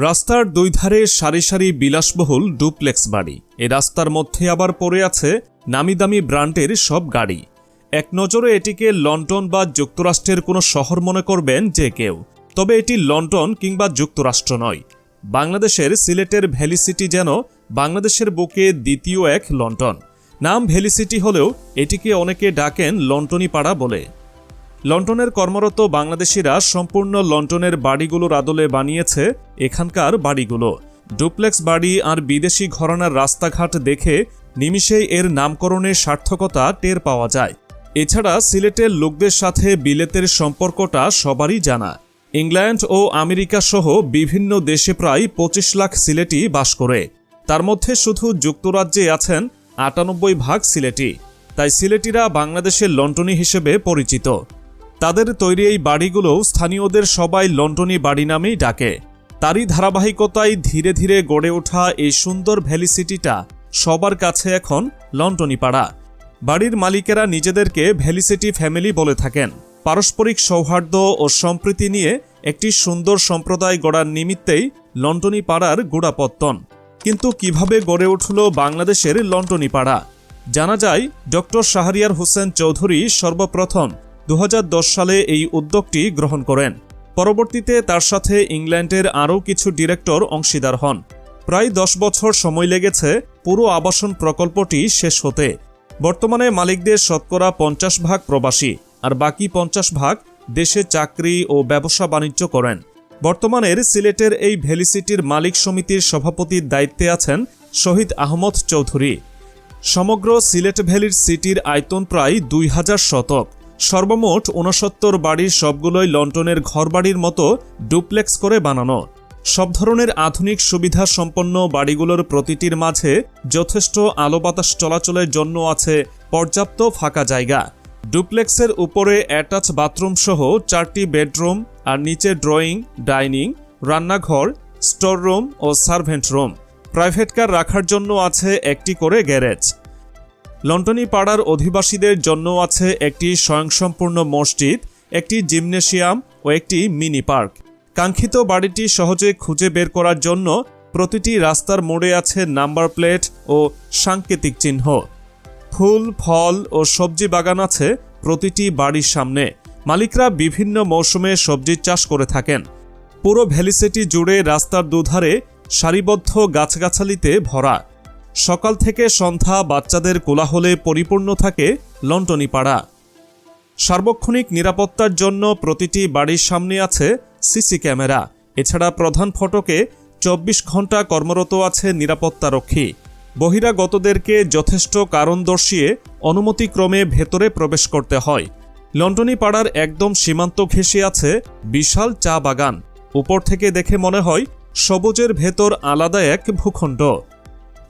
রাস্তার দুই ধারে সারি সারি বিলাসবহুল ডুপ্লেক্স বাড়ি। এ রাস্তার মধ্যে আবার পড়ে আছে নামি দামি ব্র্যান্ডের সব গাড়ি। এক নজরে এটিকে লন্ডন বা যুক্তরাষ্ট্রের কোনো শহর মনে করবেন যে কেউ। তবে এটি লন্ডন কিংবা যুক্তরাষ্ট্র নয়। বাংলাদেশের সিলেটের ভ্যালি সিটি যেন বাংলাদেশের বুকে দ্বিতীয় এক লন্ডন। নাম ভ্যালি সিটি হলেও এটিকে অনেকে ডাকেন লন্ডনী পাড়া বলে। লন্ডনের কর্মরত বাংলাদেশিরা সম্পূর্ণ লন্ডনের বাড়িগুলোর আদলে বানিয়েছে এখানকার বাড়িগুলো। ডুপ্লেক্স বাড়ি আর বিদেশি ঘরানার রাস্তাঘাট দেখে নিমিষেই এর নামকরণের সার্থকতা টের পাওয়া যায়। এছাড়া সিলেটের লোকদের সাথে বিলেতের সম্পর্কটা সবারই জানা। ইংল্যান্ড ও আমেরিকা সহ বিভিন্ন দেশে প্রায় পঁচিশ লাখ সিলেটি বাস করে। তার মধ্যে শুধু যুক্তরাজ্যে আছেন আটানব্বই ভাগ সিলেটি। তাই সিলেটিরা বাংলাদেশের লন্ডনী হিসেবে পরিচিত। তাদের তৈরি এই বাড়িগুলো স্থানীয়দের সবাই লন্ডনী বাড়ি নামেই ডাকে। তারই ধারাবাহিকতায় ধীরে ধীরে গড়ে ওঠা এই সুন্দর ভ্যালি সিটিটা সবার কাছে এখন লন্ডনী পাড়া বাড়ির মালিকেরা নিজেদেরকে ভ্যালি সিটি ফ্যামিলি বলে থাকেন। পারস্পরিক সৌহার্দ্য ও সম্প্রীতি নিয়ে একটি সুন্দর সম্প্রদায় গড়ার নিমিত্তেই লন্ডনী পাড়ার গোড়াপত্তন। কিন্তু কীভাবে গড়ে উঠল বাংলাদেশের লন্ডনী পাড়া জানা যায়, ডক্টর শাহরিয়ার হোসেন চৌধুরী সর্বপ্রথম দু হাজার দশ সালে এই উদ্যোগটি গ্রহণ করেন। পরবর্তীতে তার সাথে ইংল্যান্ডের আরও কিছু ডিরেক্টর অংশীদার হন। প্রায় দশ বছর সময় লেগেছে পুরো আবাসন প্রকল্পটি শেষ হতে। বর্তমানে মালিকদের শতকরা পঞ্চাশ ভাগ প্রবাসী আর বাকি পঞ্চাশ ভাগ দেশে চাকরি ও ব্যবসা বাণিজ্য করেন। বর্তমানের সিলেটের এই ভ্যালিসিটির মালিক সমিতির সভাপতির দায়িত্বে আছেন শহীদ আহমদ চৌধুরী। সমগ্র সিলেট ভ্যালির সিটির আয়তন প্রায় দুই হাজার শতক। সর্বমোট ঊনসত্তর বাড়ির সবগুলোই লন্ডনের ঘরবাড়ির মতো ডুপ্লেক্স করে বানানো। সব ধরনের আধুনিক সুবিধা সম্পন্ন বাড়িগুলোর প্রতিটির মাঝে যথেষ্ট আলো বাতাস চলাচলের জন্য আছে পর্যাপ্ত ফাঁকা জায়গা। ডুপ্লেক্সের উপরে অ্যাটাচ বাথরুম সহ চারটি বেডরুম আর নিচে ড্রয়িং, ডাইনিং, রান্নাঘর স্টোর রুম ও সার্ভেন্ট রুম। প্রাইভেট কার রাখার জন্য আছে একটি করে গ্যারেজ। লন্ডনী পাড়ার অধিবাসীদের জন্য আছে একটি স্বয়ংসম্পূর্ণ মসজিদ, একটি জিমনেশিয়াম ও একটি মিনি পার্ক। কাঙ্ক্ষিত বাড়িটি সহজে খুঁজে বের করার জন্য প্রতিটি রাস্তার মোড়ে আছে নাম্বার প্লেট ও সাংকেতিক চিহ্ন। ফুল, ফল ও সবজি বাগান আছে প্রতিটি বাড়ির সামনে। মালিকরা বিভিন্ন মৌসুমে সবজির চাষ করে থাকেন। পুরো ভ্যালিসিটি জুড়ে রাস্তার দুধারে সারিবদ্ধ গাছগাছালিতে ভরা। সকাল থেকে সন্ধ্যা বাচ্চাদের কোলাহলে পরিপূর্ণ থাকে লন্ডনী পাড়া সার্বক্ষণিক নিরাপত্তার জন্য প্রতিটি বাড়ির সামনে আছে সিসি ক্যামেরা। এছাড়া প্রধান ফটকে চব্বিশ ঘণ্টা কর্মরত আছে নিরাপত্তারক্ষী। বহিরাগতদেরকে যথেষ্ট কারণ দর্শিয়ে অনুমতিক্রমে ভেতরে প্রবেশ করতে হয়। লন্ডনী পাড়ার একদম সীমান্ত ঘেঁষে আছে বিশাল চা বাগান। উপর থেকে দেখে মনে হয় সবুজের ভেতর আলাদা এক ভূখণ্ড।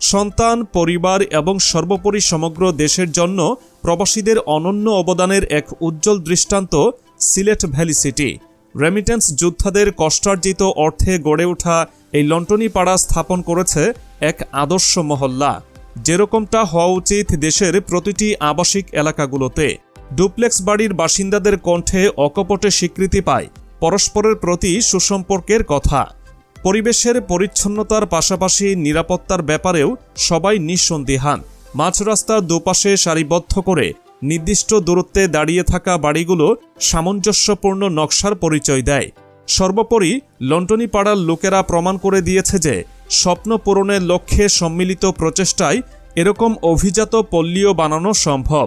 সন্তান, পরিবার এবং সর্বোপরি সমগ্র দেশের জন্য প্রবাসীদের অনন্য অবদানের এক উজ্জ্বল দৃষ্টান্ত সিলেট ভ্যালি সিটি। রেমিটেন্স যোদ্ধাদের কষ্টার্জিত অর্থে গড়ে ওঠা এই লন্টনী পাড়া স্থাপন করেছে এক আদর্শ মহল্লা। যেরকমটা হওয়া উচিত দেশের প্রতিটি আবাসিক এলাকাগুলোতে। ডুপ্লেক্স বাড়ির বাসিন্দাদের কণ্ঠে অকপটে স্বীকৃতি পায়। পরস্পরের প্রতি সুসম্পর্কের কথা। পরিবেশের পরিচ্ছন্নতার পাশাপাশি নিরাপত্তার ব্যাপারেও সবাই নিঃসন্দিহান মাঝ রাস্তার দুপাশে সারিবদ্ধ করে নির্দিষ্ট দূরত্বে দাঁড়িয়ে থাকা বাড়িগুলো সামঞ্জস্যপূর্ণ নকশার পরিচয় দেয়। সর্বোপরি লন্ডনী পাড়ার লোকেরা প্রমাণ করে দিয়েছে যে স্বপ্ন পূরণের লক্ষ্যে সম্মিলিত প্রচেষ্টায় এরকম অভিজাত পল্লীও বানানো সম্ভব।